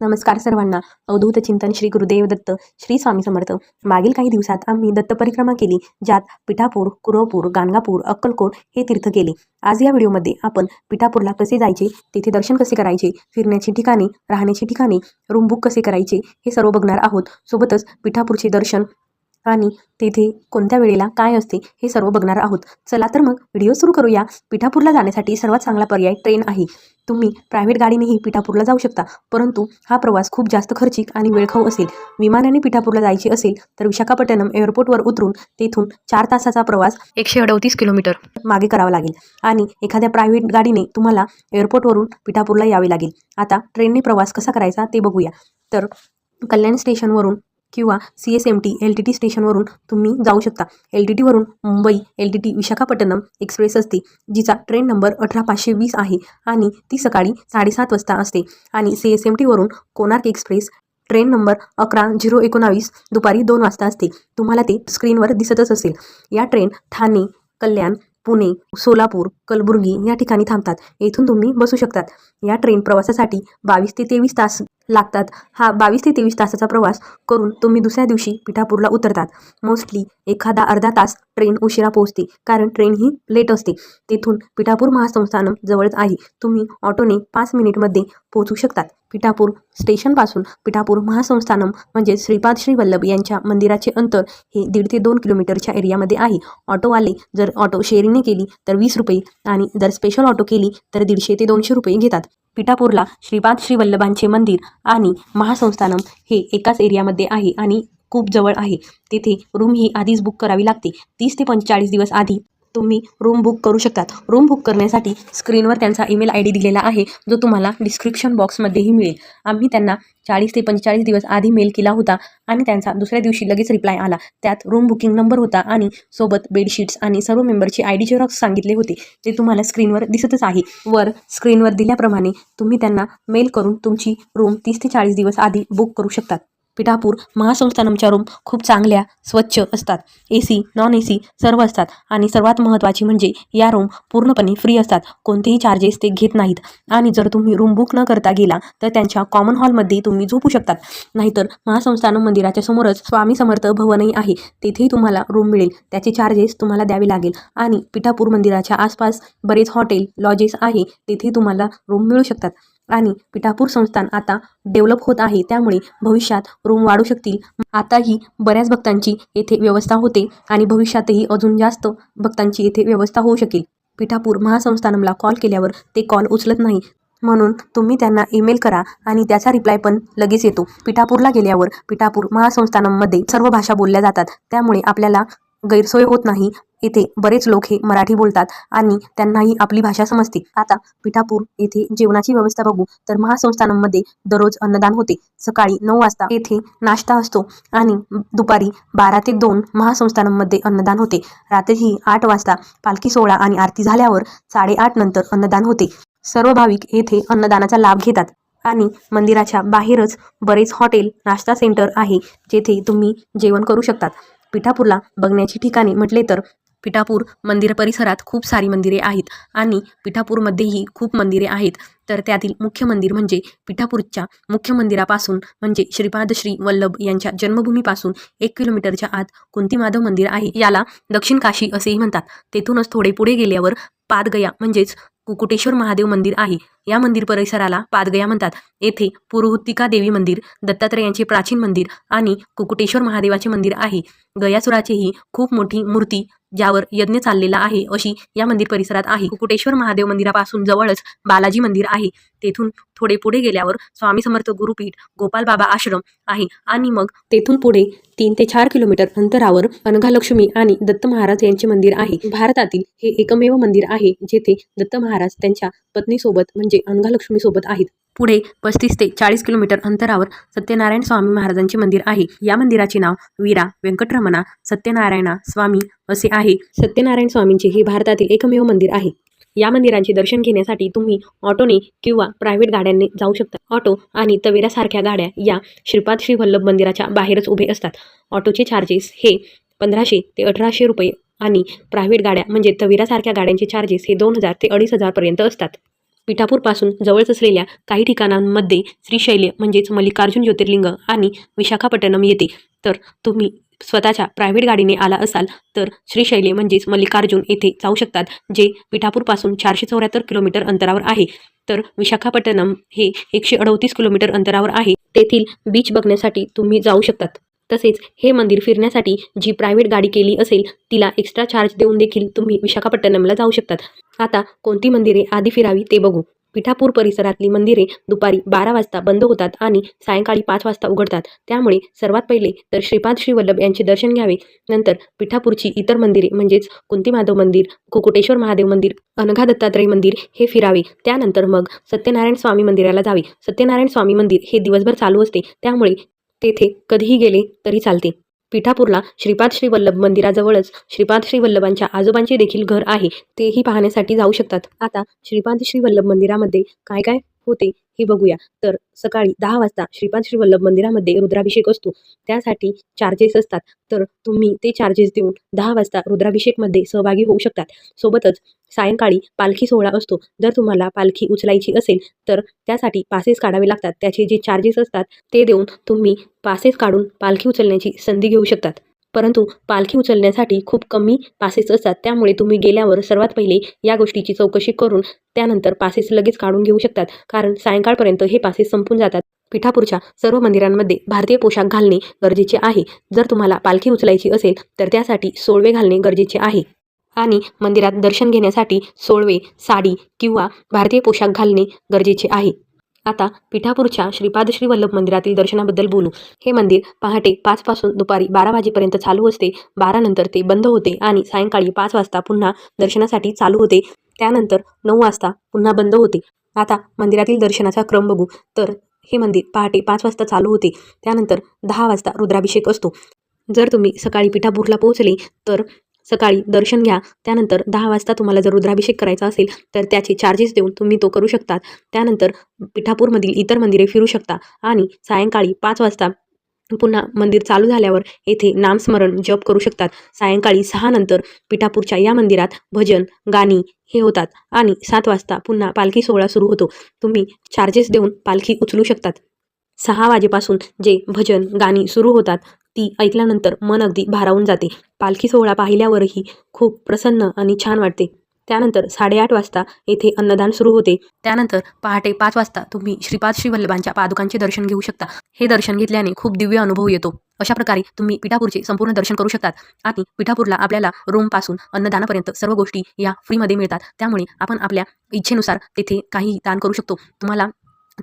नमस्कार सर्वांना. अवधूत चिंतन श्री गुरुदेव दत्त श्री स्वामी समर्थ. मागील काही दिवसात आम्ही दत्त परिक्रमा केली ज्यात पिठापूर कुरवपूर गाणगापूर अक्कलकोट हे तीर्थ केले. आज या व्हिडिओमध्ये आपण पिठापूरला कसे जायचे तिथे दर्शन कसे करायचे फिरण्याची ठिकाणे राहण्याची ठिकाणे रूम बुक कसे करायचे हे सर्व बघणार आहोत. सोबतच पिठापूरचे दर्शन आणि तेथे कोणत्या वेळेला काय असते हे सर्व बघणार आहोत. चला तर मग व्हिडिओ सुरू करूया. पिठापूरला जाण्यासाठी सर्वात चांगला पर्याय ट्रेन आहे. तुम्ही प्रायव्हेट गाडीनेही पिठापूरला जाऊ शकता. परंतु हा प्रवास खूप जास्त खर्चिक आणि वेळखाऊ असेल. विमानाने पिठापूरला जायचे असेल तर विशाखापट्टणम एअरपोर्टवर उतरून तेथून चार तासाचा प्रवास एकशे अडतीस किलोमीटर. मागे करावा लागेल. आणि एखाद्या प्रायव्हेट गाडीने तुम्हाला एअरपोर्टवरून पिठापूरला यावे लागेल. आता ट्रेनने प्रवास कसा करायचा ते बघूया. तर कल्याण स्टेशनवरून किंवा C S M T L T T स्टेशनवरून तुम्ही जाऊ शकता. L T टीवरून Mumbai L T T Visakhapatnam express असते जिचा ट्रेन नंबर अठरा पाचशे वीस आहे आणि ती सकाळी साडेसात वाजता असते. आणि सी एस एम टीवरून कोणार्क एक्सप्रेस ट्रेन नंबर अकरा झिरो एकोणावीस दुपारी दोन वाजता असते. तुम्हाला ते स्क्रीनवर दिसतच असेल. या ट्रेन ठाणे कल्याण पुणे सोलापूर कलबुर्गी या ठिकाणी थांबतात. येथून तुम्ही बसू शकतात. या ट्रेन प्रवासासाठी बावीस ते तेवीस तास लागतात. हा बावीस ते तेवीस तासाचा प्रवास करून तुम्ही दुसऱ्या दिवशी पिठापूरला उतरतात. मोस्टली एखादा अर्धा तास ट्रेन उशिरा पोहोचते कारण ट्रेन ही लेट असते. तेथून पिठापूर महासंस्थानम जवळच आहे. तुम्ही ऑटोने पाच मिनिटमध्ये पोहोचू शकतात. पिठापूर स्टेशनपासून पिठापूर महासंस्थानम म्हणजे श्रीपाद श्री वल्लभ यांच्या मंदिराचे अंतर हे दीड ते दोन किलोमीटरच्या एरियामध्ये आहे. ऑटोवाले जर ऑटो शेअरिंगने केली तर वीस रुपये आणि जर स्पेशल ऑटो केली तर दीडशे ते दोनशे रुपये घेतात. पिठापूरला श्रीपाद श्री वल्लभांचे मंदिर आणि महासंस्थानम हे एकाच एरियामध्ये आहे आणि खूप जवळ आहे. तेथे रूम ही आधीच बुक करावी लागते. तीस ते पंचेचाळीस दिवस आधी तुम्ही रूम बुक करू शकतात. रूम बुक करण्यासाठी स्क्रीनवर त्यांचा ईमेल आय डी दिलेला आहे जो तुम्हाला डिस्क्रिप्शन बॉक्समध्येही मिळेल. आम्ही त्यांना चाळीस ते पंचेचाळीस दिवस आधी मेल केला होता आणि त्यांचा दुसऱ्या दिवशी लगेच रिप्लाय आला. त्यात रूम बुकिंग नंबर होता आणि सोबत बेडशीट्स आणि सर्व मेंबरची आय डी झेरॉक्स सांगितले होते ते तुम्हाला स्क्रीनवर दिसतच आहे. वर स्क्रीनवर दिल्याप्रमाणे तुम्ही त्यांना मेल करून तुमची रूम तीस ते चाळीस दिवस आधी बुक करू शकतात. पिठापूर महासंस्थानमच्या रूम खूप चांगल्या स्वच्छ असतात. A C non A C सर्व असतात. आणि सर्वात महत्त्वाची म्हणजे या रूम पूर्णपणे फ्री असतात. कोणतेही चार्जेस ते घेत नाहीत. आणि जर तुम्ही रूम बुक न करता गेला तर त्यांच्या कॉमन हॉलमध्ये तुम्ही झोपू शकतात. नाहीतर महासंस्थानम मंदिराच्या समोरच स्वामी समर्थ भवनही आहे. तेथेही तुम्हाला रूम मिळेल. त्याचे चार्जेस तुम्हाला द्यावे लागेल. आणि पिठापूर मंदिराच्या आसपास बरेच हॉटेल लॉजेस आहे. तेथे तुम्हाला रूम मिळू शकतात. आणि पिठापूर संस्थान आता डेव्हलप होत आहे. त्यामुळे भविष्यात रूम वाढू शकतील. आताही बऱ्याच भक्तांची येथे व्यवस्था होते आणि भविष्यातही अजून जास्त भक्तांची येथे व्यवस्था होऊ शकेल. पिठापूर महासंस्थानमला कॉल केल्यावर ते कॉल उचलत नाही म्हणून तुम्ही त्यांना ईमेल करा आणि त्याचा रिप्लाय पण लगेच येतो. पिठापूरला गेल्यावर पिठापूर महासंस्थानममध्ये सर्व भाषा बोलल्या जातात. त्यामुळे आपल्याला गैरसोय होत नाही. येथे बरेच लोक हे मराठी बोलतात आणि त्यांनाही आपली भाषा समजते. आता पिठापूर येथे जेवणाची व्यवस्था बघू तर महासंस्थानांमध्ये दररोज अन्नदान होते. सकाळी नऊ वाजता येथे नाश्ता असतो आणि दुपारी बारा ते दोन महासंस्थानांमध्ये अन्नदान होते. रात्रीही आठ वाजता पालखी सोहळा आणि आरती झाल्यावर साडेआठ नंतर अन्नदान होते. सर्व भाविक येथे अन्नदानाचा लाभ घेतात. आणि मंदिराच्या बाहेरच बरेच हॉटेल नाश्ता सेंटर आहे जेथे तुम्ही जेवण करू शकतात. पिठापूरला बघण्याची ठिकाणे म्हटले तर पिठापूर मंदिर परिसरात खूप सारी मंदिरे आहेत आणि पिठापूरमध्येही खूप मंदिरे आहेत. तर त्यातील मुख्य मंदिर म्हणजे पिठापूरच्या मुख्य मंदिरापासून म्हणजे श्रीपाद श्री वल्लभ यांच्या जन्मभूमीपासून एक किलोमीटरच्या आत कुंती माधव मंदिर आहे. याला दक्षिण काशी असेही म्हणतात. तेथूनच थोडे पुढे गेल्यावर पादगया म्हणजेच कुकुटेश्वर महादेव मंदिर आहे. या मंदिर परिसराला पादगया म्हणतात. येथे पुरुहुत्तिका देवी मंदिर दत्तात्रेयांचे प्राचीन मंदिर आणि कुकुटेश्वर महादेवाचे मंदिर आहे. गयासुराचेही खूप मोठी मूर्ती ज्यावर यज्ञ चाललेला आहे अशी या मंदिर परिसरात आहे. कुकुटेश्वर महादेव मंदिरापासून जवळच बालाजी मंदिर आहे. तेथून थोडे पुढे गेल्यावर स्वामी समर्थ गुरुपीठ गोपाल बाबा आश्रम आहे. आणि मग तेथून पुढे तीन ते चार किलोमीटर अंतरावर अनघालक्ष्मी आणि दत्त महाराज यांचे मंदिर आहे. भारतातील हे एकमेव मंदिर आहे जेथे दत्त महाराज त्यांच्या पत्नीसोबत म्हणजे अनघालक्ष्मी सोबत आहेत. पुढे पस्तीस ते चाळीस किलोमीटर अंतरावर सत्यनारायण स्वामी महाराजांचे मंदिर आहे. या मंदिराचे नाव वीरा व्यंकटरमणा सत्यनारायणा स्वामी असे आहे. सत्यनारायण स्वामींचे हे भारतातील एकमेव मंदिर आहे. या मंदिरांचे दर्शन घेण्यासाठी तुम्ही ऑटोने किंवा प्रायव्हेट गाड्यांनी जाऊ शकता. ऑटो आणि तवेरासारख्या गाड्या या श्रीपाद श्री वल्लभ मंदिराच्या बाहेरच उभे असतात. ऑटोचे चार्जेस हे पंधराशे ते अठराशे रुपये आणि प्रायव्हेट गाड्या म्हणजे तवेरासारख्या गाड्यांचे चार्जेस हे दोन हजार ते अडीच हजारपर्यंत असतात. पिठापूरपासून जवळच असलेल्या काही ठिकाणांमध्ये श्रीशैल्य म्हणजेच मल्लिकार्जुन ज्योतिर्लिंग आणि विशाखापट्टणम येते. तर तुम्ही स्वतःच्या प्रायव्हेट गाडीने आला असाल तर श्रीशैल्य म्हणजेच मल्लिकार्जुन येथे जाऊ शकतात जे पिठापूरपासून चारशे चौऱ्याहत्तर किलोमीटर अंतरावर आहे. तर विशाखापट्टणम हे एकशे अडोतीस किलोमीटर अंतरावर आहे. तेथील बीच बघण्यासाठी तुम्ही जाऊ शकतात. तसेच हे मंदिर फिरण्यासाठी जी प्रायव्हेट गाडी केली असेल तिला एक्स्ट्रा चार्ज देऊन देखील तुम्ही विशाखापट्टणमला जाऊ शकतात. आता कोणती मंदिरे आधी फिरावी ते बघू. पिठापूर परिसरातली मंदिरे दुपारी बारा वाजता बंद होतात आणि सायंकाळी पाच वाजता उघडतात. त्यामुळे सर्वात पहिले तर श्रीपाद श्रीवल्लभ यांचे दर्शन घ्यावे. नंतर पिठापूरची इतर मंदिरे म्हणजेच कुंतीमाधव मंदिर कुकुटेश्वर महादेव मंदिर अनघा दत्तात्रय मंदिर हे फिरावे. त्यानंतर मग सत्यनारायण स्वामी मंदिराला जावे. सत्यनारायण स्वामी मंदिर हे दिवसभर चालू असते. त्यामुळे तेथे कधीही गेले तरी चालते. पिठापूरला श्रीपाद श्री वल्लभ मंदिराजवळच श्रीपाद श्री वल्लभांच्या आजोबांचे देखील घर आहे तेही पाहण्यासाठी जाऊ शकतात. आता श्रीपाद श्री वल्लभ मंदिरामध्ये काय काय होते हे बघूया. तर सकाळी दहा वाजता श्रीपाद श्रीवल्लभ मंदिरामध्ये रुद्राभिषेक असतो. त्यासाठी चार्जेस असतात. तर तुम्ही ते चार्जेस देऊन दहा वाजता रुद्राभिषेकमध्ये सहभागी होऊ शकतात. सोबतच सायंकाळी पालखी सोहळा असतो. जर तुम्हाला पालखी उचलायची असेल तर त्यासाठी पासेस काढावे लागतात. त्याचे जे चार्जेस असतात ते देऊन तुम्ही पासेस काढून पालखी उचलण्याची संधी घेऊ शकतात. परंतु पालखी उचलण्यासाठी खूप कमी पासेस असतात. त्यामुळे तुम्ही गेल्यावर सर्वात पहिले या गोष्टीची चौकशी करून त्यानंतर पासेस लगेच काढून घेऊ शकतात. कारण सायंकाळपर्यंत हे पासेस संपून जातात. पिठापूरच्या सर्व मंदिरांमध्ये भारतीय पोशाख घालणे गरजेचे आहे. जर तुम्हाला पालखी उचलायची असेल तर त्यासाठी सोळवे घालणे गरजेचे आहे. आणि मंदिरात दर्शन घेण्यासाठी सोळवे साडी किंवा भारतीय पोशाख घालणे गरजेचे आहे. आता पिठापूरच्या श्रीपाद श्री वल्लभ मंदिरातील दर्शनाबद्दल बोलू. हे मंदिर पहाटे पाचपासून दुपारी बारा वाजेपर्यंत चालू असते. बारा नंतर ते बंद होते आणि सायंकाळी पाच वाजता पुन्हा दर्शनासाठी चालू होते. त्यानंतर नऊ वाजता पुन्हा बंद होते. आता मंदिरातील दर्शनाचा क्रम बघू. तर हे मंदिर पहाटे पाच वाजता चालू होते. त्यानंतर दहा वाजता रुद्राभिषेक असतो. जर तुम्ही सकाळी पिठापूरला पोहोचले तर सकाळी दर्शन घ्या. त्यानंतर दहा वाजता तुम्हाला जर रुद्राभिषेक करायचा असेल तर त्याचे चार्जेस देऊन तुम्ही तो करू शकतात. त्यानंतर पिठापूरमधील इतर मंदिरे फिरू शकता आणि सायंकाळी पाच वाजता पुन्हा मंदिर चालू झाल्यावर येथे नामस्मरण जप करू शकतात. सायंकाळी सहा नंतर पिठापूरच्या या मंदिरात भजन गाणी हे होतात आणि सात वाजता पुन्हा पालखी सोहळा सुरू होतो. तुम्ही चार्जेस देऊन पालखी उचलू शकतात. सहा वाजेपासून जे भजन गाणी सुरू होतात ती ऐकल्यानंतर मन अगदी भारावून जाते. पालखी सोहळा पाहिल्यावरही खूप प्रसन्न आणि छान वाटते. त्यानंतर साडेआठ वाजता येथे अन्नदान सुरू होते. त्यानंतर पहाटे पाच वाजता तुम्ही श्रीपाद श्री वल्लभांच्या पादुकांचे दर्शन घेऊ शकता. हे दर्शन घेतल्याने खूप दिव्य अनुभव येतो. अशा प्रकारे तुम्ही पिठापूरचे संपूर्ण दर्शन करू शकतात आणि पिठापूरला आपल्याला रूमपासून अन्नदानापर्यंत सर्व गोष्टी या फ्रीमध्ये मिळतात. त्यामुळे आपण आपल्या इच्छेनुसार तेथे काही दान करू शकतो. तुम्हाला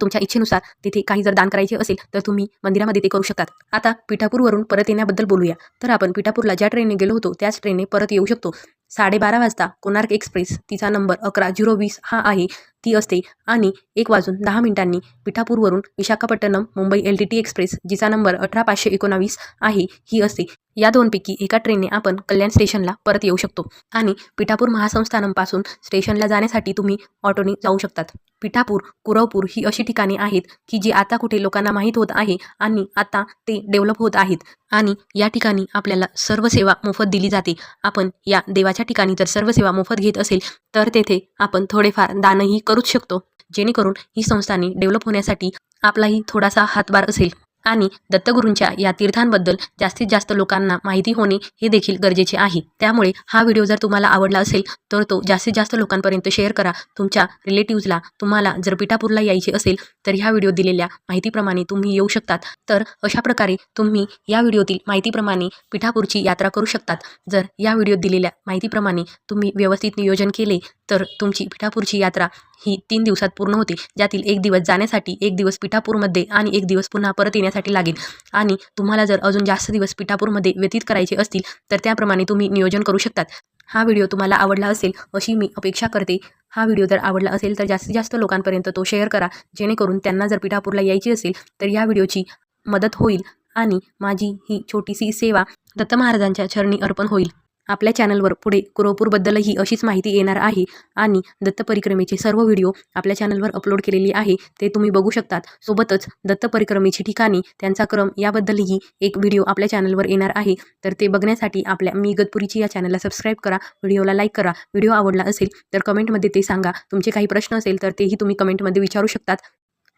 तुमच्या इच्छेनुसार तिथे काही जर दान करायचे असेल तर तुम्ही मंदिरामध्ये ते करू शकतात. आता पिठापूरवरून परत येण्याबद्दल बोलूया. तर आपण पिठापूरला ज्या ट्रेनने गेलो होतो त्याच ट्रेनने परत येऊ शकतो. साडेबारा वाजता कोणार्क एक्सप्रेस तिचा नंबर अकरा झिरो वीस हा आहे ती असते. आणि एक वाजून दहा मिनिटांनी पिठापूरवरून Visakhapatnam Mumbai L T T express जिचा नंबर अठरा पाचशे एकोणावीस आहे ही असते. या दोनपैकी एका ट्रेनने आपण कल्याण स्टेशनला परत येऊ शकतो. आणि पिठापूर महासंस्थानमपासून स्टेशनला जाण्यासाठी तुम्ही ऑटोने जाऊ शकतात. पिठापूर कुरवपूर ही अशी ठिकाणे आहेत की जी आता कुठे लोकांना माहीत होत आहे आणि आता ते डेव्हलप होत आहेत. आणि या ठिकाणी आपल्याला सर्व सेवा मोफत दिली जाते. आपण या देवाच्या ठिकाणी जर सर्व सेवा मोफत घेत असेल तर तेथे आपण थोडेफार दानही करूच शकतो. जेणेकरून ही संस्थाने डेव्हलप होण्यासाठी आपलाही थोडासा हातभार असेल. आणि दत्तगुरूंच्या या तीर्थांबद्दल जास्तीत जास्त लोकांना माहिती होणे हे देखील गरजेचे आहे. त्यामुळे हा व्हिडिओ जर तुम्हाला आवडला असेल तर तो जास्तीत जास्त लोकांपर्यंत शेअर करा. तुमच्या रिलेटिव्हजला तुम्हाला जर पिठापूरला यायचे असेल तर ह्या व्हिडिओ दिलेल्या माहितीप्रमाणे तुम्ही येऊ शकतात. तर अशा प्रकारे तुम्ही या व्हिडिओतील माहितीप्रमाणे पिठापूरची यात्रा करू शकतात. जर या व्हिडिओत दिलेल्या माहितीप्रमाणे तुम्ही व्यवस्थित नियोजन केले तर तुमची पिठापूरची यात्रा ही तीन दिवसात पूर्ण होते. ज्यातील एक दिवस जाण्यासाठी एक दिवस पिठापूरमध्ये आणि एक दिवस पुन्हा परत येण्यासाठी लागेल. आणि तुम्हाला जर अजून जास्त दिवस पिठापूरमध्ये व्यतीत करायचे असतील तर त्याप्रमाणे तुम्ही नियोजन करू शकतात. हा व्हिडिओ तुम्हाला आवडला असेल अशी मी अपेक्षा करते. हा व्हिडिओ जर आवडला असेल तर जास्तीत जास्त लोकांपर्यंत तो शेअर करा. जेणेकरून त्यांना जर पिठापूरला यायची असेल तर या व्हिडिओची मदत होईल आणि माझी ही छोटीशी सेवा दत्त महाराजांच्या चरणी अर्पण होईल. आपल्या चॅनलवर पुढे कुरोपूरबद्दलही अशीच माहिती येणार आहे आणि दत्त परिक्रमेचे सर्व व्हिडिओ आपल्या चॅनलवर अपलोड केलेली आहे ते तुम्ही बघू शकतात. सोबतच दत्त परिक्रमेची ठिकाणी त्यांचा क्रम याबद्दलही एक व्हिडिओ आपल्या चॅनलवर येणार आहे. तर ते बघण्यासाठी आपल्या मी इगतपुरीची या चॅनलला सबस्क्राईब करा व्हिडिओला लाईक करा. व्हिडिओ आवडला असेल तर कमेंटमध्ये ते सांगा. तुमचे काही प्रश्न असेल तर तेही तुम्ही कमेंटमध्ये विचारू शकतात.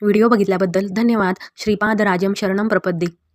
व्हिडिओ बघितल्याबद्दल धन्यवाद. श्रीपाद राजम शरणम प्रपद्ये.